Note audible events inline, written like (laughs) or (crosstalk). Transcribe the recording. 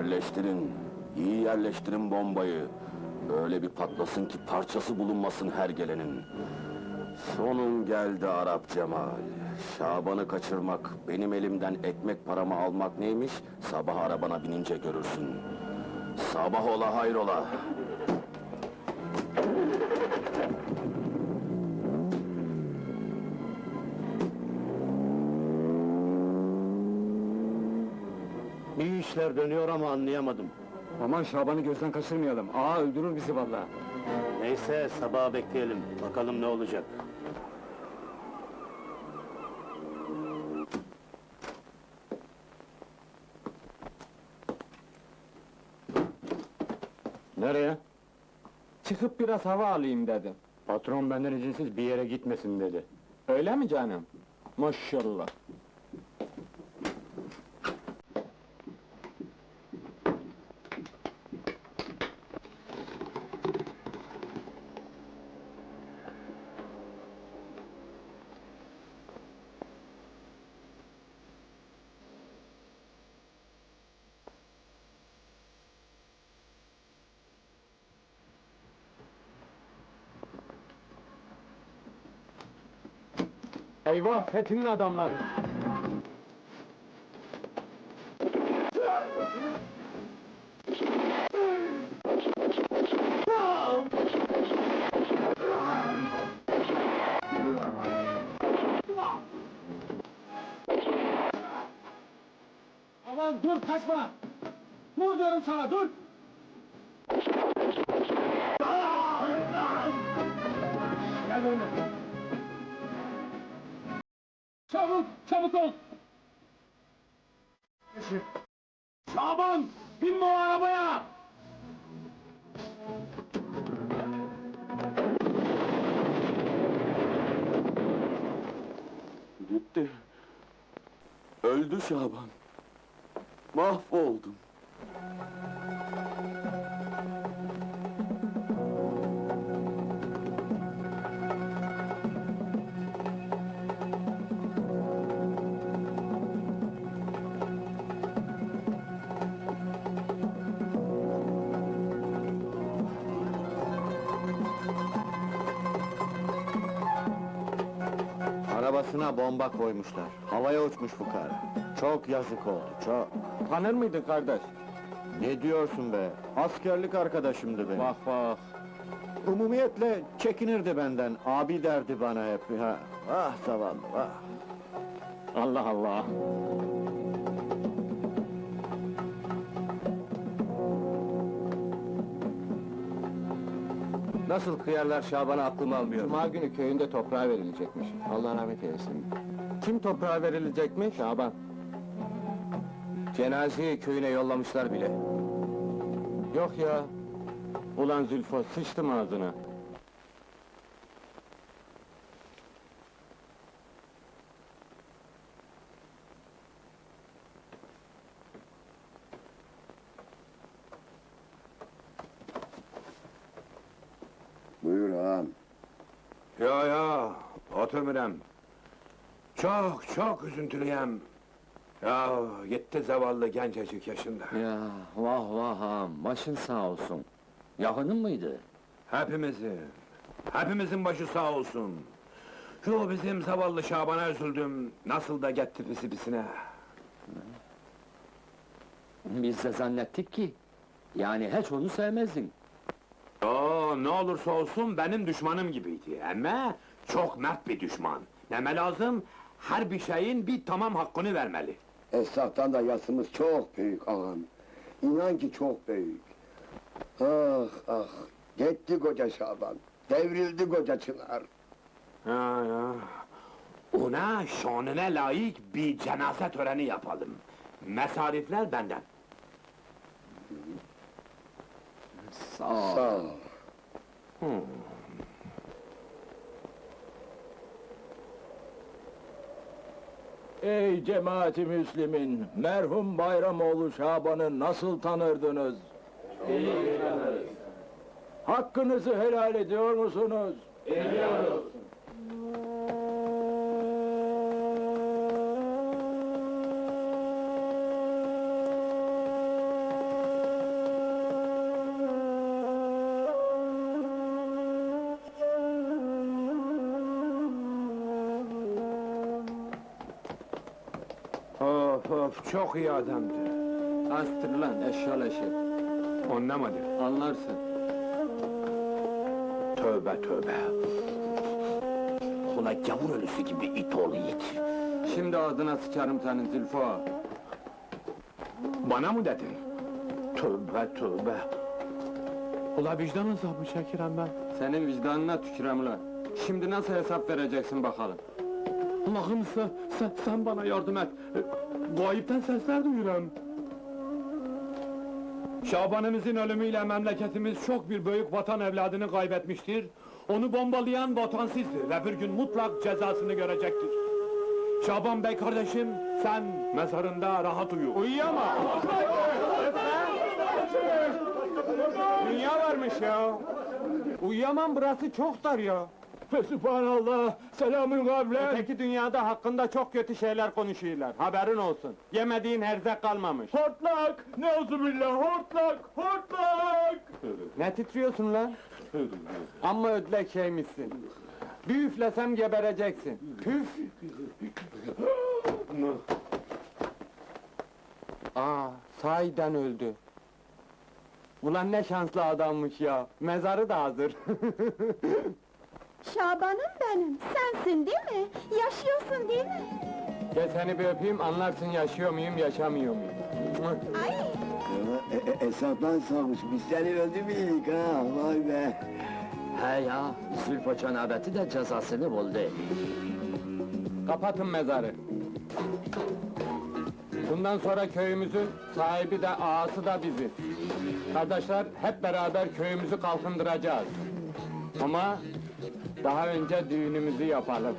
Yerleştirin, iyi yerleştirin bombayı. Öyle bir patlasın ki parçası bulunmasın her gelenin. Sonun geldi Arap Cemal. Şaban'ı kaçırmak, benim elimden ekmek paramı almak neymiş? Sabah arabana binince görürsün. Sabah ola hayrola. İyi işler dönüyor ama anlayamadım. Aman Şaban'ı gözden kaçırmayalım. Aa öldürür bizi vallahi. Neyse sabaha bekleyelim. Bakalım ne olacak. Nereye? Çıkıp biraz hava alayım dedim. Patron benden izinsiz bir yere gitmesin dedi. Öyle mi canım? Maşallah. Eyvah Fethi'nin adamları. Aman dur kaçma! Dur diyorum sana dur! Gel benimle. Çabuk, çabuk ol! Şaban, binme o arabaya! Gitti. Öldü Şaban. Mahvoldum. Arabasına bomba koymuşlar. Havaya uçmuş fukara. Çok yazık oldu, çok. Tanır mıydın kardeş? Ne diyorsun be? Askerlik arkadaşımdı benim. Vah vah! Umumiyetle çekinirdi benden. Abi derdi bana hep. Ha. Ah zavallı, ah. Allah Allah! Nasıl kıyarlar Şaban'a aklım almıyor. Cuma günü köyünde toprağa verilecekmiş. Allah rahmet eylesin. Kim toprağa verilecekmiş? Şaban. Cenazeyi köyüne yollamışlar bile. Yok ya! Ulan Zülfo, sıçtım ağzına. Ya ya, otur Mürem. Çok çok üzüntülüyem. Ya gitti zavallı gencecik yaşında. Ya vah vah ağam, başın sağ olsun. Yakının mıydı? Hepimizin, hepimizin başı sağ olsun. Şu bizim zavallı Şaban'a üzüldüm, nasıl da gitti pisi pisine. Biz de zannettik ki, yani hiç onu sevmezdin. Oo, ne olursa olsun benim düşmanım gibiydi. Ama çok mert bir düşman. Neme lazım? Her bir şeyin bir tamam hakkını vermeli. Esnaftan da yasımız çok büyük ağam. İnan ki çok büyük. Ah ah, gitti koca Şaban, devrildi koca Çınar. Ha ya. Ona şanına layık bir cenaze töreni yapalım. Mesarifler benden. Sağ ol. Sağ ol. Ey cemaati Müslümin, merhum Bayramoğlu Şaban'ı nasıl tanırdınız? Hakkınızı helal ediyor musunuz? Ediyoruz. Of, çok iyi adamdı. Astır lan eşşol eşi. Anlamadı. Anlarsın. Tövbe tövbe. Ula gavur ölüsü gibi it oğlu yiğit. Şimdi ağzına sıçarım senin Zülfü ağa. Bana mı dedin? Tövbe tövbe. Ula vicdan azabı çekirem ben. Senin vicdanına tükürem ulan. Şimdi nasıl hesap vereceksin bakalım? Allah'ım sen, sen, sen bana yardım et. E, Gayipten sesler duyuyorum. Şabanımızın ölümüyle memleketimiz çok bir büyük vatan evladını kaybetmiştir. Onu bombalayan vatansızdır ve bir gün mutlak cezasını görecektir. Şaban Bey kardeşim, sen mezarında rahat uyu. Uyuyama! Dünya varmış ya! Uyuyamam burası çok dar ya! Sübhanallah, selamün kavlen. Öteki dünyada hakkında çok kötü şeyler konuşuyorlar, haberin olsun. Yemediğin herzek kalmamış. Hortlak, neuzubillah, hortlak, hortlak. Ne titriyorsun lan? Amma ödlek şeymişsin. Bir üflesem gebereceksin. Püf! Aa, sahiden öldü. Ulan ne şanslı adammış ya. Mezarı da hazır. (laughs) Şabanım benim, sensin değil mi? Yaşıyorsun değil mi? Gel seni bir öpeyim, anlarsın yaşıyor muyum, yaşamıyor muyum. Ay, E, e, Esat'tan sormuş, biz seni öldürmeyelim ha, vay be! He ya, Zülfo cenabeti de cezasını buldu. Kapatın mezarı. Bundan sonra köyümüzün sahibi de ağası da biziz. Kardeşler hep beraber köyümüzü kalkındıracağız. Ama daha önce düğünümüzü yapalım.